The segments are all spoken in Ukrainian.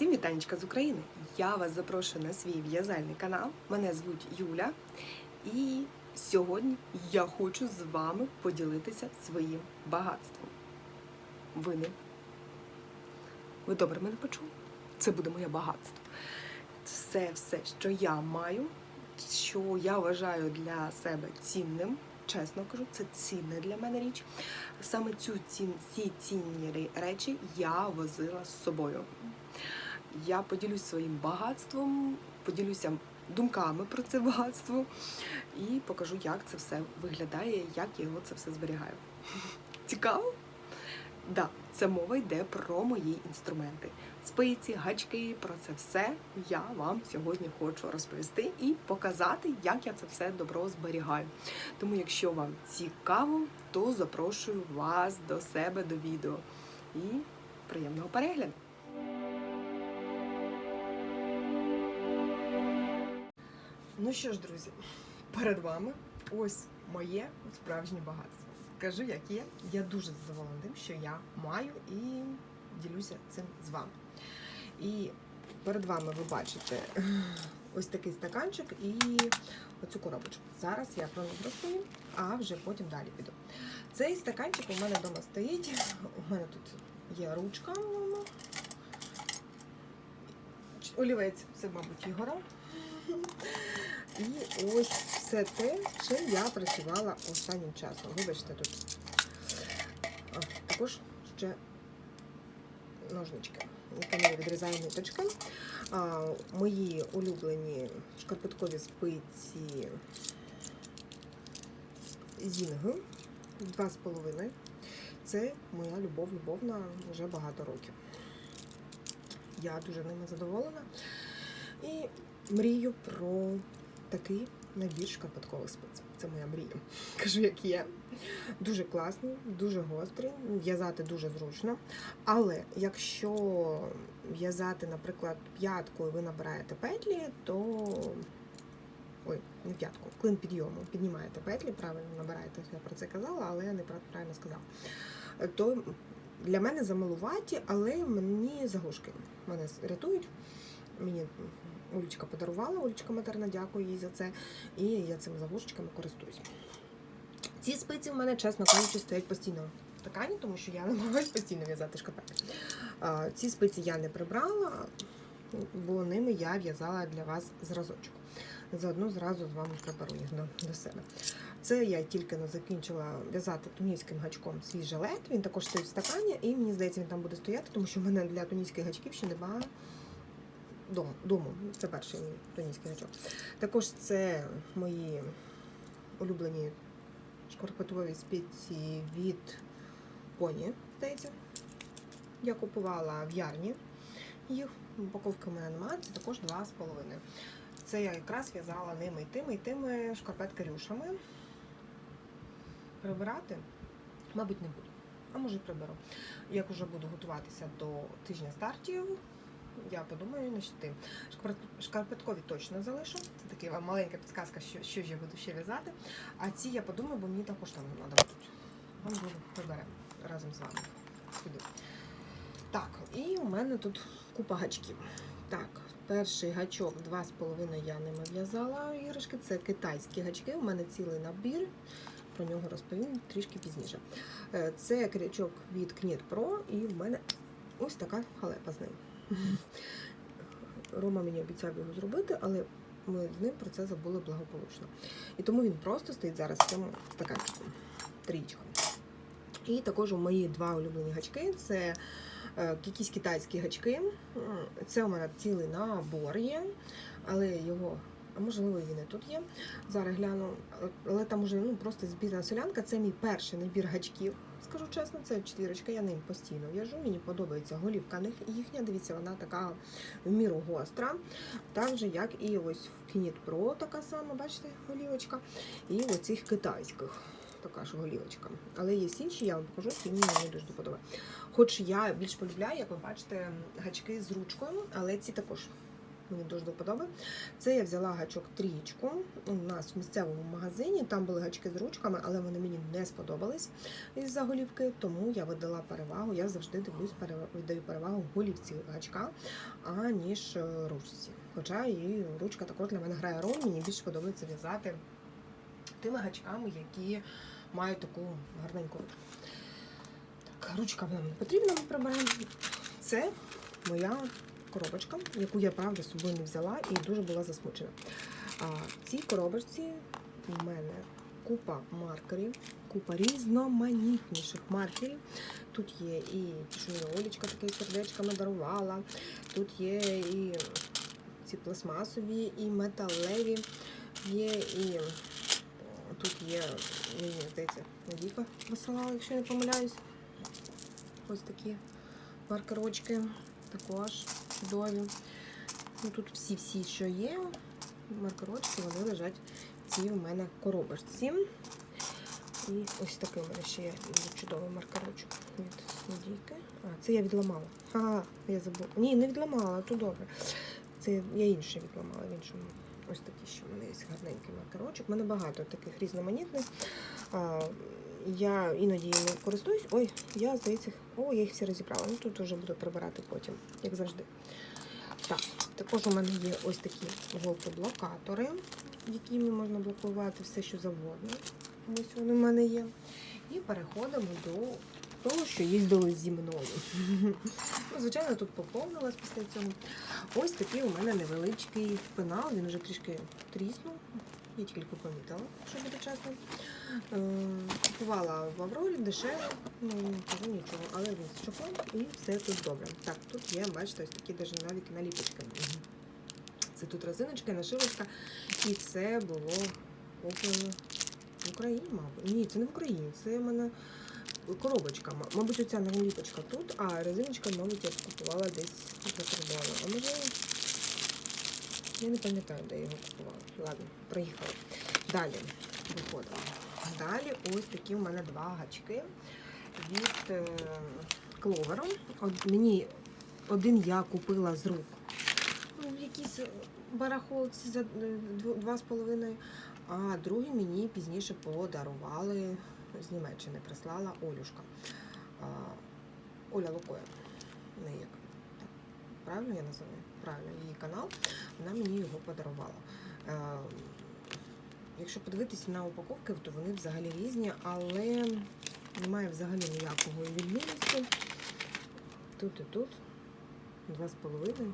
Всім вітанечка з України! Я вас запрошую на свій в'язальний канал. Мене звуть Юля. І сьогодні я хочу з вами поділитися своїм багатством. Ви ним. Ви добре мене почули? Це буде моє багатство. Все, все, що я маю, що я вважаю для себе цінним. Чесно кажу, це цінна для мене річ. Саме цю цін, ці цінні речі я возила з собою. Я поділюсь своїм багатством, поділюся думками про це багатство і покажу, як це все виглядає, як я його це все зберігаю. Цікаво? Да, це мова йде про мої інструменти. Спиці, гачки, про це все я вам сьогодні хочу розповісти і показати, як я це все добро зберігаю. Тому, якщо вам цікаво, то запрошую вас до себе до відео. І приємного перегляду! Ну що ж, друзі, перед вами ось моє справжнє багатство. Кажу, як є. Я дуже задоволена тим, що я маю і ділюся цим з вами. І перед вами ви бачите ось такий стаканчик і оцю коробочку. Зараз я про них розповім, а вже потім далі піду. Цей стаканчик у мене вдома стоїть. У мене тут є ручка. Олівець, це, мабуть, Ігора. І ось все те, чим я працювала останнім часом. Вибачте, тут а, також ще ножнички, якими я відрізаю ниточки. А, мої улюблені шкарпеткові спиці зінги два з половиною. Це моя любов, любовна вже багато років. Я дуже ними задоволена. І мрію про такий набір шкарпеткових спиць. Це моя мрія. Кажу, як є. Дуже класний, дуже гострий, в'язати дуже зручно. Але якщо в'язати, наприклад, п'яткою ви набираєте петлі, то. Ой, не п'ятку, клин підйому. Піднімаєте петлі, правильно набираєте, я про це казала, але я не правильно сказала. То для мене замалуваті, але мені заглушки мене рятують. Мені Олечка подарувала, Олечка матерна, дякую їй за це. І я цими заглушечками користуюсь. Ці спиці в мене, чесно кажучи, стоять постійно в стакані, тому що я намагаюся постійно в'язати шкарпетки. Ці спиці я не прибрала, бо ними я в'язала для вас зразочок. Заодно зразу з вами приберу їх до, до себе. Це я тільки не закінчила в'язати тунійським гачком свій жилет. Він також стоїть в стакані, і мені здається, він там буде стояти, тому що в мене для тунійських гачків ще немає дому. дому. Це перший мій тунійський гачок. Також це мої улюблені шкарпетові спиці від поні, здається. Я купувала в ярні їх. Упаковки в мене немає, це також 2,5. Це я якраз в'язала ними і тими, і тими шкарпетки-рюшами. Прибирати, мабуть, не буду. А може приберу. Як уже буду готуватися до тижня стартів, я подумаю над тим. Шкарпеткові точно залишу. Це така маленька підказка, що, що ж я буду ще в'язати. А ці я подумаю, бо мені також там треба будуть. Вам буду приберемо разом з вами. Сюди. Так, і у мене тут купа гачків. Так, перший гачок 2,5 я ними в'язала іграшки. Це китайські гачки. У мене цілий набір. Про нього розповім трішки пізніше. Е, Це крючок від Knit Pro, і в мене ось така халепа з ним. Рома мені обіцяв його зробити, але ми з ним про це забули благополучно. І тому він просто стоїть зараз в цьому стаканчику. Трічка. І також у мої два улюблені гачки це е, якісь китайські гачки. Це у мене цілий набор є, але його, а можливо, він і тут є. Зараз гляну, але там уже ну, просто збірна солянка. Це мій перший набір гачків. Скажу чесно, це четвірочка, я ним постійно в'яжу. Мені подобається голівка їхня. Дивіться, вона така в міру гостра. Так же, як і ось в Knit Pro така сама, бачите, голівочка. І оцих китайських така ж голівочка. Але є інші, я вам покажу, які мені не дуже подобається. Хоч я більш полюбляю, як ви бачите, гачки з ручкою, але ці також Мені дуже до вподоби. Це я взяла гачок трічку у нас в місцевому магазині. Там були гачки з ручками, але вони мені не сподобались із-за голівки, тому я видала перевагу. Я завжди дивлюсь, віддаю перевагу голівці гачка, аніж е, ручці. Хоча і ручка також для мене грає роль. Мені більше подобається в'язати тими гачками, які мають таку гарненьку ручку. Так, ручка нам не потрібна, ми приберемо. Це моя коробочка, яку я правда з собою не взяла і дуже була засмучена. А в цій коробочці у мене купа маркерів, купа різноманітніших маркерів. Тут є і що Олічка таке сердечками дарувала, тут є і ці пластмасові, і металеві, є і тут є, мені здається, Надійка висилала, якщо я не помиляюсь. Ось такі маркерочки також чудові. Ну, тут всі-всі, що є, маркерочки, вони лежать в у мене коробочці. І ось такий у мене ще є чудовий маркерочок від Надійки. А, це я відламала. Ага, я забула. Ні, не відламала, то добре. Це я інший відламала в іншому. Ось такі ще в мене є гарненький маркерочок. У мене багато таких різноманітних. Я іноді ними користуюсь. Ой, я здається, о, я їх всі розібрала. Ну тут вже буду прибирати потім, як завжди. Так, також у мене є ось такі голки-блокатори, якими можна блокувати все, що завгодно. Ось вони в мене є. І переходимо до того, що їздили зі мною. Ну, звичайно, тут поповнилась після цього. Ось такий у мене невеличкий пенал, він вже трішки тріснув. Я тільки помітила, що буде чесно. Е, Купувала в Аврорі дешево, ну кажу нічого, але він з чохлом і все тут добре. Так, тут є, бачите, ось такі навіть наліпочки. Це тут резиночка, нашивочка, і це було куплено в Україні, мабуть. Ні, це не в Україні, це в мене коробочка. Мабуть, оця наліпочка тут, а резиночка, мабуть, я купувала десь за кордоном. А може, я не пам'ятаю, де я його купувала. Ладно, проїхала. Далі виходимо. Далі ось такі у мене два гачки від е, кловеру. От мені один я купила з рук. Ну, в якійсь барахолці за е, дв- два з половиною, а другий мені пізніше подарували з Німеччини, прислала Олюшка. Оля Лукоя. В неї як так, правильно я називаю? Правильно, її канал. Вона мені його подарувала. Е, Якщо подивитися на упаковки, то вони взагалі різні, але немає взагалі ніякого відмінності. Тут і тут. Два з половиною.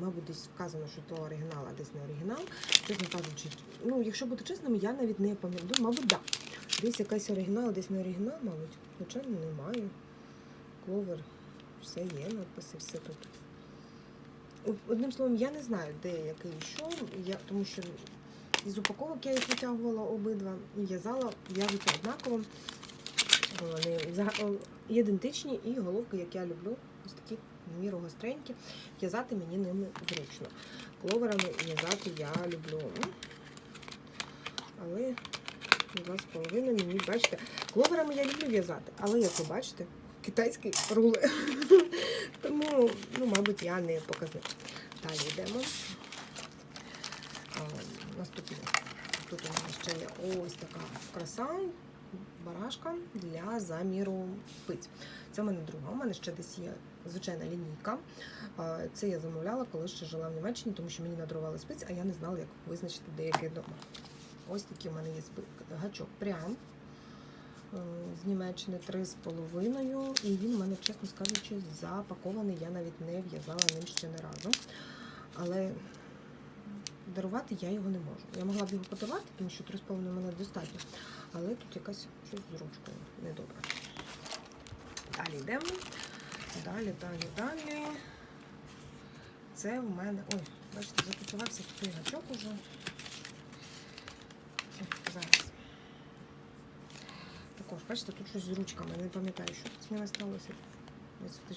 Мабуть, десь вказано, що то оригінал, а десь не оригінал. Чесно кажучи, ну, якщо бути чесним, я навіть не пам'ятаю. Мабуть, так. Да. Десь якийсь оригінал, а десь не оригінал, мабуть. Хоча немає. Кловер, все є, надписи, все тут. Одним словом, я не знаю, де який що, я, тому що із упаковок я їх витягувала обидва і в'язала, в'яжуться однаково. Вони ідентичні і головки, як я люблю, ось такі міру гостренькі. В'язати мені ними зручно. Кловерами в'язати я люблю. Але два з половиною мені, бачите, кловерами я люблю в'язати, але як ви бачите, китайський руле. Тому, ну, мабуть, я не показник. Далі йдемо. А, Наступне. Тут у мене ще є ось така краса, барашка для заміру спиць. Це в мене друга. У мене ще десь є звичайна лінійка. Це я замовляла, коли ще жила в Німеччині, тому що мені надарували спиць, а я не знала, як визначити деяке вдома. Ось такі в мене є спи- гачок прям е, з Німеччини три з половиною. І він у мене, чесно скажучи, запакований. Я навіть не в'язала ним ще не разу. Але дарувати я його не можу. Я могла б його подарувати, тому що 3,5 мене достатньо. Але тут якась щось з ручкою недобре. Далі йдемо. Далі, далі, далі. Це в мене. Ой, бачите, записувався такий гачок уже. О, Зараз. Також, бачите, тут щось з ручками. Не пам'ятаю, що тут з ними сталося.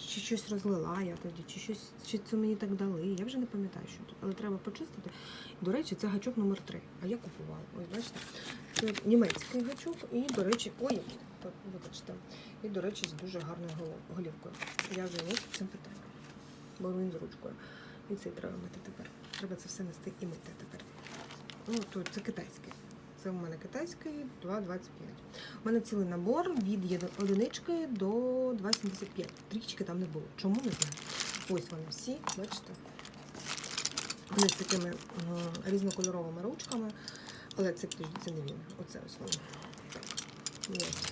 Чи щось розлила я тоді, чи щось чи це мені так дали. Я вже не пам'ятаю, що тут. Але треба почистити. До речі, це гачок номер 3 А я купувала. Ось бачите, це німецький гачок. І, до речі, ой, вибачте. І, до речі, з дуже гарною голівкою. Я ось цим питанням. Бо він з ручкою. І цей треба мити тепер. Треба це все нести і мити тепер. Ну, тут це китайський. Це у мене китайський 2,25. У мене цілий набор від одинички до 2,75. Трічки там не було. Чому не знаю? Ось вони всі, бачите? Вони з такими м, різнокольоровими ручками. Але це це не він. Оце ось воно.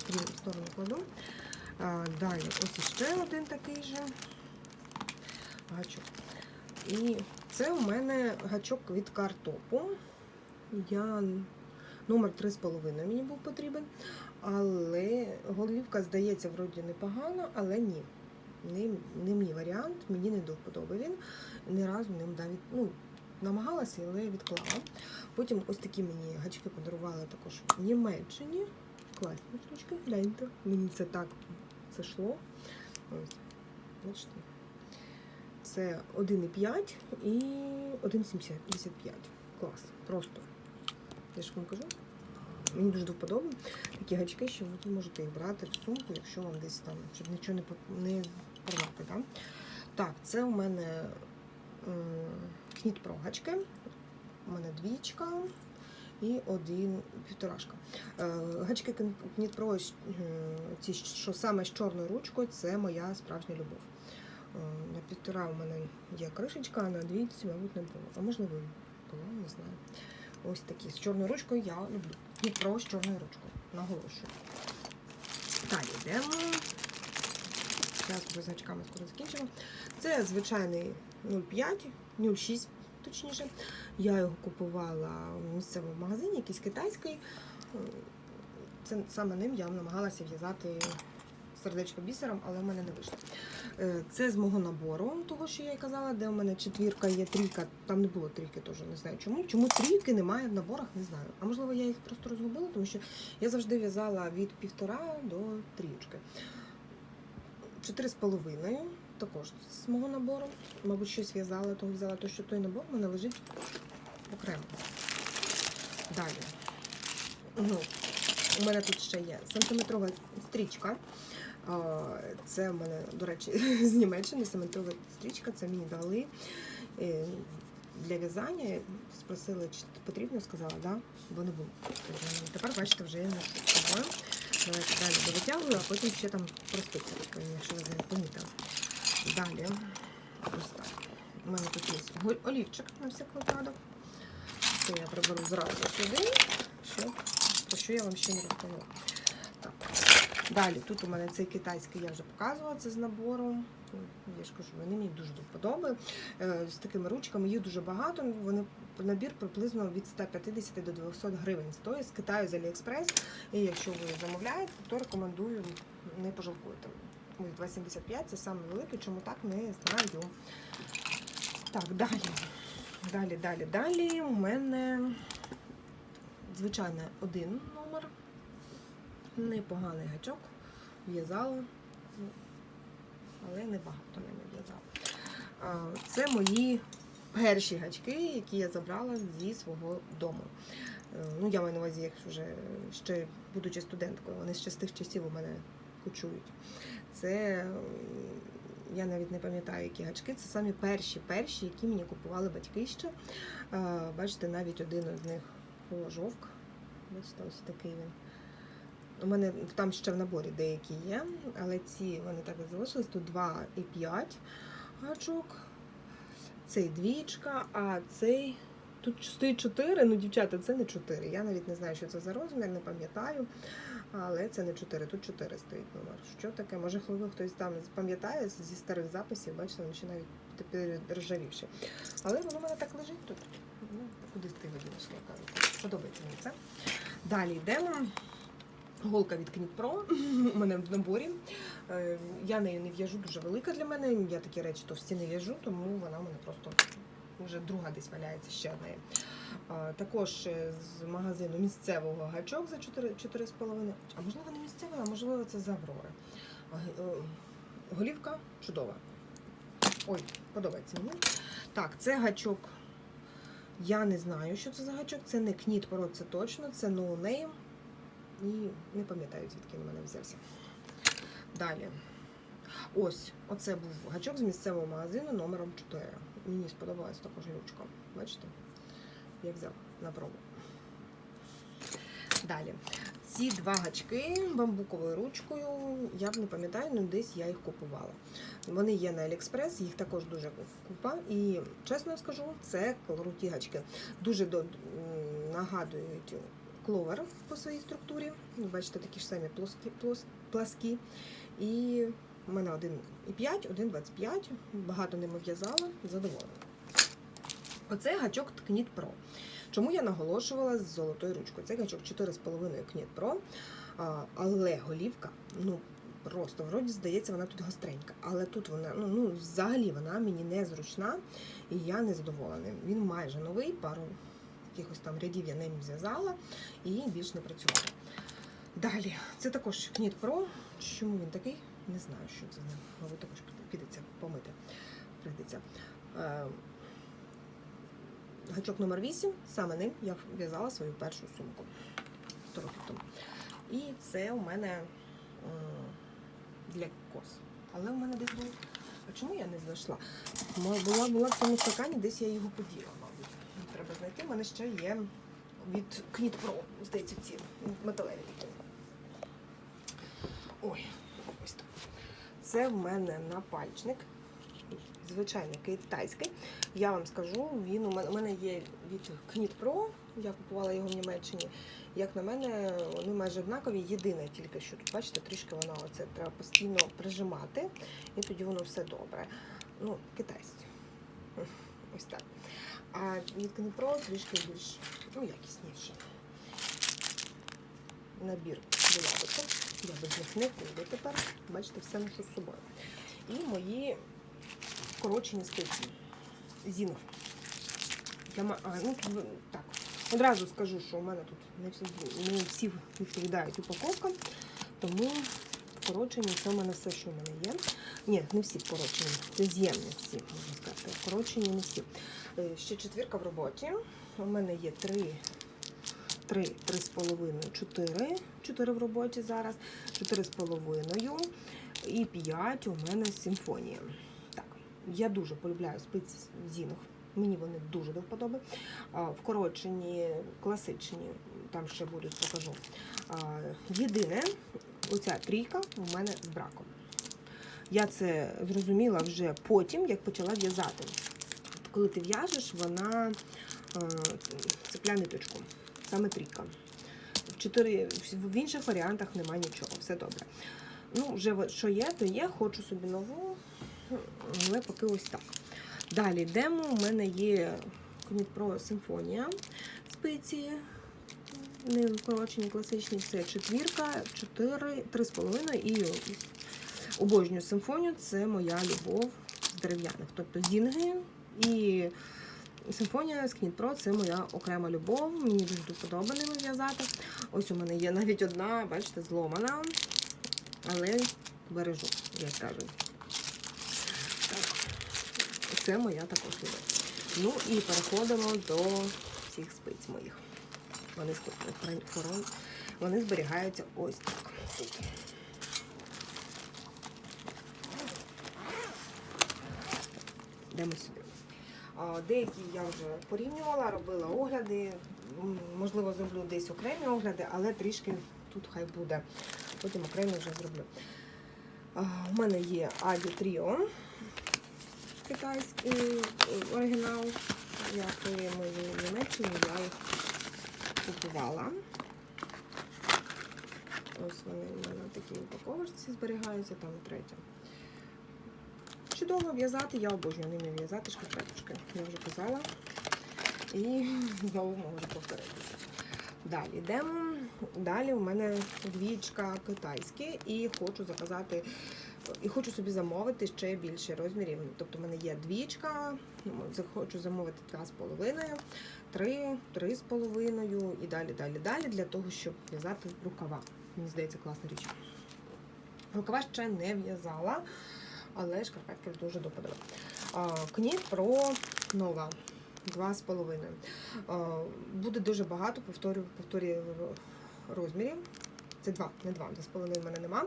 Я в сторону кладу. А, далі ось іще один такий же гачок. І це у мене гачок від картопу. Я номер 3,5 мені був потрібен. Але голівка, здається, вроді непогана, але ні. Не, не мій варіант, мені не до вподоби він. Ні разу ним навіть ну, намагалася, але відклала. Потім ось такі мені гачки подарували також в Німеччині. Класні штучки, гляньте. Мені це так зайшло. Ось, бачите. Це 1,5 і 1,75. Клас. Просто. Я ж вам кажу. Мені дуже до такі гачки, що ви можете їх брати в сумку, якщо вам десь там, щоб нічого не, не порвати. Да? Так, це у мене кніт про гачки. У мене двічка і один півторашка. Е, Гачки кніт про ці, що саме з чорною ручкою, це моя справжня любов. Е, На півтора у мене є кришечка, а на двійці, мабуть, не було. А можливо, було, не знаю. Ось такі. З чорною ручкою я люблю. Дніпро з чорною ручкою. Наголошую. Далі йдемо. Зараз вже з гачками скоро закінчимо. Це звичайний 0,5, 0,6 точніше. Я його купувала в місцевому магазині, якийсь китайський. Це саме ним я намагалася в'язати сердечко бісером, але в мене не вийшло. Е, Це з мого набору, того, що я казала, де у мене четвірка є трійка. Там не було трійки, теж не знаю чому. Чому трійки немає в наборах, не знаю. А можливо, я їх просто розгубила, тому що я завжди в'язала від півтора до трієчки. Чотири з половиною, також з мого набору. Мабуть, щось в'язала, то взяла, то що той набор в мене лежить окремо. Далі. Ну, у мене тут ще є сантиметрова стрічка. Це в мене, до речі, з Німеччини сантиметрова стрічка. Це мені дали е, для в'язання. Спросили, чи потрібно, сказала, да, бо не було. Тепер, бачите, вже я з собою. Давайте далі довитягую, а потім ще там проститься, якщо ви не помітили. Далі, ось так. У мене тут є олівчик на всяк випадок. Це я приберу зразу сюди, щоб, про що я вам ще не розповіла. Далі, тут у мене цей китайський я вже показувала, це з набором. Я ж кажу, вони мені дуже до. Е, З такими ручками їх дуже багато. Вони набір приблизно від 150 до 200 гривень стоїть з Китаю з Аліекспрес. І якщо ви замовляєте, то рекомендую не пожалкуйте. Ось 2,75 це саме великий, чому так не знаю. Так, далі. Далі, далі, далі. У мене звичайно один номер. Непоганий гачок. В'язала, ну, але небагато ними в'язала. Це мої перші гачки, які я забрала зі свого дому. Е, Ну, я маю на увазі, як вже ще будучи студенткою, вони ще з тих часів у мене кочують. Це я навіть не пам'ятаю, які гачки. Це самі перші, перші, які мені купували батьки ще. Бачите, навіть один із них жовк. Бачите, ось такий він. У мене там ще в наборі деякі є, але ці вони так і залишились. Тут 2 і 5 гачок. Цей двічка, а цей. Тут стоїть 4, ну, дівчата, це не 4. Я навіть не знаю, що це за розмір, не пам'ятаю. Але це не 4, тут 4 стоїть номер. Що таке? Може, хтось там пам'ятає зі старих записів, бачите, вони ще навіть тепер ржавівші. Але воно в мене так лежить тут. Ну, куди ти виділиш, я кажу. Подобається мені це. Далі йдемо. Голка від Pro у мене в наборі. Е, Я нею не в'яжу дуже велика для мене. Я такі речі товсті не в'яжу, тому вона у мене просто вже друга десь валяється ще одна. Також е, з магазину місцевого гачок за 4,5. А можливо не місцевий, а можливо це з Аврори. Е, Голівка чудова. Ой, подобається мені. Так, це гачок. Я не знаю, що це за гачок. Це не Pro, це точно, це No Name. І не пам'ятаю, звідки він мене взявся. Далі. Ось, оце був гачок з місцевого магазину номером 4. Мені сподобалась також ручка. Бачите? Я взяла на пробу. Далі. Ці два гачки бамбуковою ручкою, я б не пам'ятаю, але десь я їх купувала. Вони є на Aliexpress, їх також дуже купа. І чесно скажу, це круті гачки. Дуже до, нагадують кловер по своїй структурі. Ви Бачите, такі ж самі плоскі, плос, пласкі. І в мене 1,5, 1,25. Багато ними в'язала, задоволена. Оце гачок Ткніт Pro. Чому я наголошувала з золотою ручкою? Це гачок 4,5 Кніт Pro, але голівка, ну просто вроді здається, вона тут гостренька. Але тут вона, ну, ну взагалі вона мені не зручна і я не задоволена. Він майже новий, пару якихось там рядів я ним зв'язала і більш не працювала. Далі, це також Кніт Pro. Чому він такий? Не знаю, що це з ним. Мабуть, також підеться помити. Прийдеться. Е, Гачок номер 8, саме ним я в'язала свою першу сумку. Трохи тому. І це у мене м, для кос. Але у мене десь був. А чому я не знайшла? Була, була в цьому стакані, десь я його поділа. Треба знайти. У мене ще є від Кніт Pro, здається, ці металеві такі. Ой, ось так. Це в мене напальчник. Звичайний китайський. Я вам скажу, він у мене, у мене є від Pro, я купувала його в Німеччині. Як на мене, вони майже однакові. Єдине тільки, що тут, бачите, трішки воно оце треба постійно прижимати, і тоді воно все добре. Ну, китайські. Ось так. А Pro трішки більш ну, якісніше. Набір булавочок. Я без них не ходю тепер. Бачите, все ношу з собою. І мої вкорочені спиці. Зінов. Ма- а, ну, так. Одразу скажу, що у мене тут не всі, не всі відповідають упаковкам, тому вкорочені це у мене все, що в мене є. Ні, не всі вкорочені, це з'ємні всі, можна сказати. Вкорочені не всі. Е, Ще четвірка в роботі. У мене є три, три, три з половиною, чотири. Чотири в роботі зараз, чотири з половиною і п'ять у мене симфонія. Так, я дуже полюбляю спиці зінок. Мені вони дуже до вподоби. Вкорочені, класичні, там ще будуть, покажу. Єдине, оця трійка у мене з браком. Я це зрозуміла вже потім, як почала в'язати. Коли ти в'яжеш, вона е, цепляє ниточку, саме трійка. В, чотири, в інших варіантах немає нічого, все добре. Ну, вже що є, то є, хочу собі нову, але поки ось так. Далі йдемо. У мене є Pro Симфонія спиці. Не вкорочені, класичні, це четвірка, чотири, три з половиною і обожнюю симфонію. Це моя любов з дерев'яних. Тобто зінги і симфонія з Pro це моя окрема любов. Мені дуже до вподоби ними в'язати. Ось у мене є навіть одна, бачите, зломана, але бережу, як кажуть. Це моя також любов. Ну і переходимо до цих спиць моїх. Вони, вони зберігаються ось так. Йдемо сюди. Деякі я вже порівнювала, робила огляди. Можливо, зроблю десь окремі огляди, але трішки тут хай буде. Потім окремі вже зроблю. У мене є Аді Тріо китайський е, оригінал. Я при моїй Німеччині я їх купувала. Ось вони в мене в такій упаковочці зберігаються, там третя. Чудово в'язати, я обожнюю ними в'язати шкарпеточки. Я вже казала. І знову можу повторитися. Далі йдемо. Далі у мене двічка китайські і хочу заказати, і хочу собі замовити ще більше розмірів. Тобто в мене є двічка, ну, хочу замовити два з половиною, три, три з половиною і далі, далі, далі, для того, щоб в'язати рукава. Мені здається, класна річ. Рукава ще не в'язала, але шкарпетки дуже до вподоби. Кніт про нова. Два з половиною. Буде дуже багато, повторюю, повторюю розмірів. Це два, не два, два з половиною в мене нема.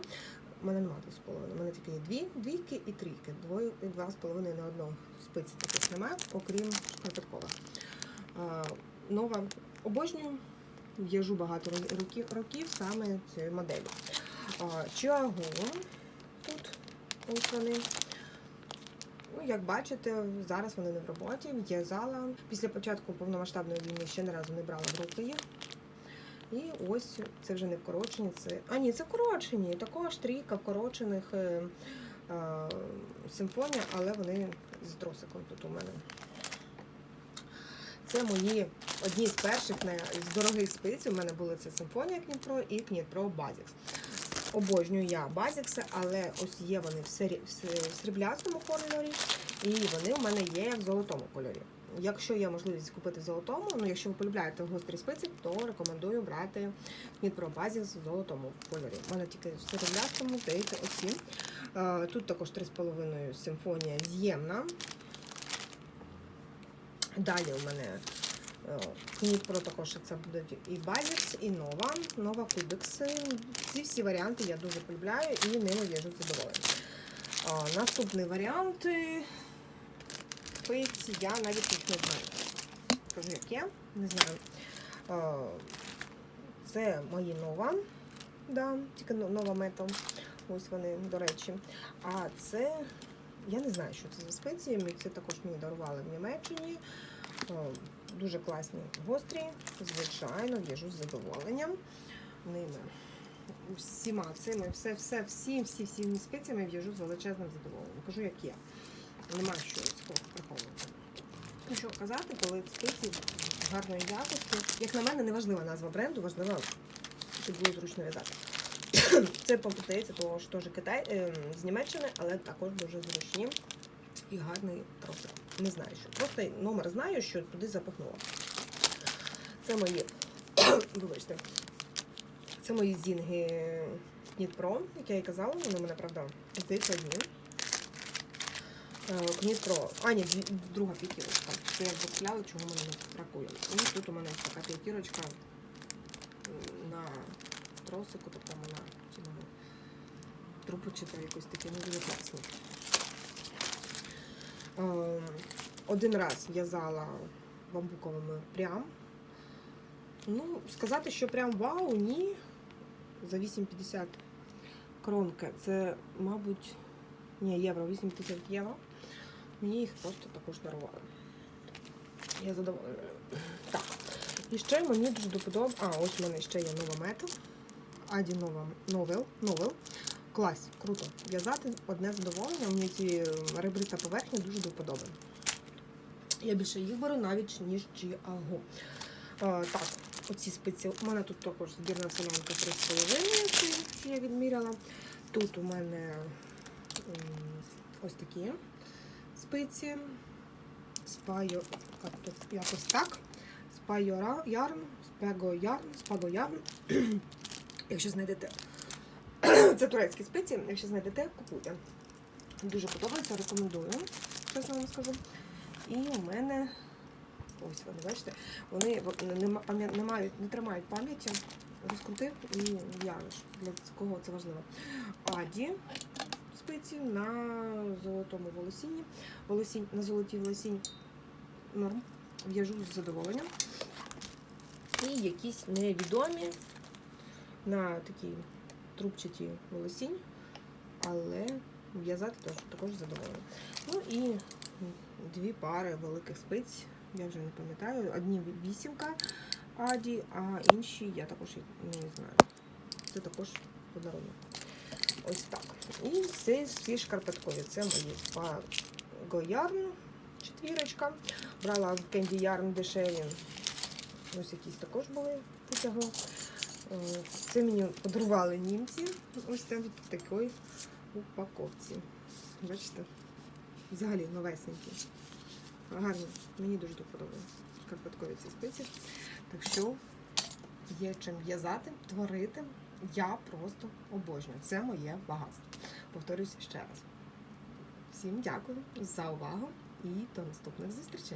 У мене немає 2,5. У мене тільки є дві, двійки і трійки. Двоє і два з половиною на одну спиці таких немає, окрім шкарпеткових. Нова обожнюю. В'яжу багато років, років саме цією моделі. Чиагу тут ось вони. Ну, як бачите, зараз вони не в роботі. В'язала. Після початку повномасштабної війни ще не разу не брала в руки їх. І ось це вже не вкорочені, це. А ні, це вкорочені. Також трійка вкорочених е, е, симфонія, але вони з тросиком тут у мене. Це мої одні з перших з дорогих спиць. У мене були це симфонія Кніпро і Кніпро Базікс. Обожнюю я базікси, але ось є вони в сріблястому кольорі, і вони у мене є в золотому кольорі. Якщо є можливість купити в золотому, ну якщо ви полюбляєте гострі спиці, то рекомендую брати Кніпро Базікс в золотому кольорі. У мене тільки в сріблястому, здається, оці. Е, Тут також 3,5 симфонія з'ємна. Далі у мене Дніпро також це буде і Базікс, і Нова, Нова Кубікс. Ці всі варіанти я дуже полюбляю і ними в'яжу задоволення. Наступний варіант е, спиці я навіть їх не знаю. Кажу, як не знаю. Це мої нова, да, тільки нова метал. Ось вони, до речі. А це, я не знаю, що це за спеції. Це також мені дарували в Німеччині. Дуже класні гострі, звичайно, в'яжу з задоволенням ними. Всіма цими, все, все, всі, всі, всі спеціями в'яжу з величезним задоволенням. Кажу, як є. Нема що приховувати. Ну що казати, коли спеції гарної якості. Як на мене, не важлива назва бренду, важливо, щоб було зручно в'язати. Це здається, того ж теж Китай е, з Німеччини, але також дуже зручні і гарний тросик. Не знаю, що. Просто номер знаю, що туди запихнула. Це мої, вибачте, це мої зінги Кнітпро, як я і казала, вони мене, правда, здається, одні. Е, Кнітпро, а ні, друга п'ятірочка. Це я закупляла, чого мене не бракує. І тут у мене така п'ятірочка на тросику, тобто вона чи вона трубочата якось таке, не дуже класно. Ем, Один раз в'язала бамбуковими прям. Ну, сказати, що прям вау, ні. За 8,50 кронка. Це, мабуть, ні, євро, 8,50 євро. Мені їх просто також дарували. Я задоволена. Так. І ще мені дуже до А, ось у мене ще є нова мета. Аді нова новел. новел. Клас, круто. В'язати одне задоволення. Мені ці ребрита поверхні дуже до. Я більше їх беру навіть, ніж Чіагу. А, так, оці спиці. У мене тут також збірна солянка 3,5, що я відміряла. Тут у мене ось такі спиці. Спайо, як якось так. Спайо ярн, спего ярн, спаго ярн. Якщо знайдете це турецькі спиці, якщо знайдете, купуйте. Дуже подобається, рекомендую, чесно вам скажу. І у мене ось вони, бачите, вони не, не, мають, не тримають пам'яті, розкрутив і в'яжеш. Для кого це важливо. Аді спиці на золотому волосінні. Волосінь, на золотій волосінь норм. В'яжу з задоволенням. І якісь невідомі на такій трубчатій волосінь, але в'язати також задоволена. Ну і дві пари великих спиць, я вже не пам'ятаю. Одні вісімка Аді, а інші я також не знаю. Це також подарунок. Ось так. І це всі шкарпеткові. Це мої Спаго Ярн, четвірочка. Брала в Кенді дешеві. Ось якісь також були потягли. Е, Це мені подарували німці. Ось там в такій упаковці. Бачите? Взагалі новесенькі. Гарно. Мені дуже подобається шкарпеткові ці спиці. Так що є чим в'язати, творити. Я просто обожнюю. Це моє багатство. Повторюсь ще раз. Всім дякую за увагу і до наступних зустрічей.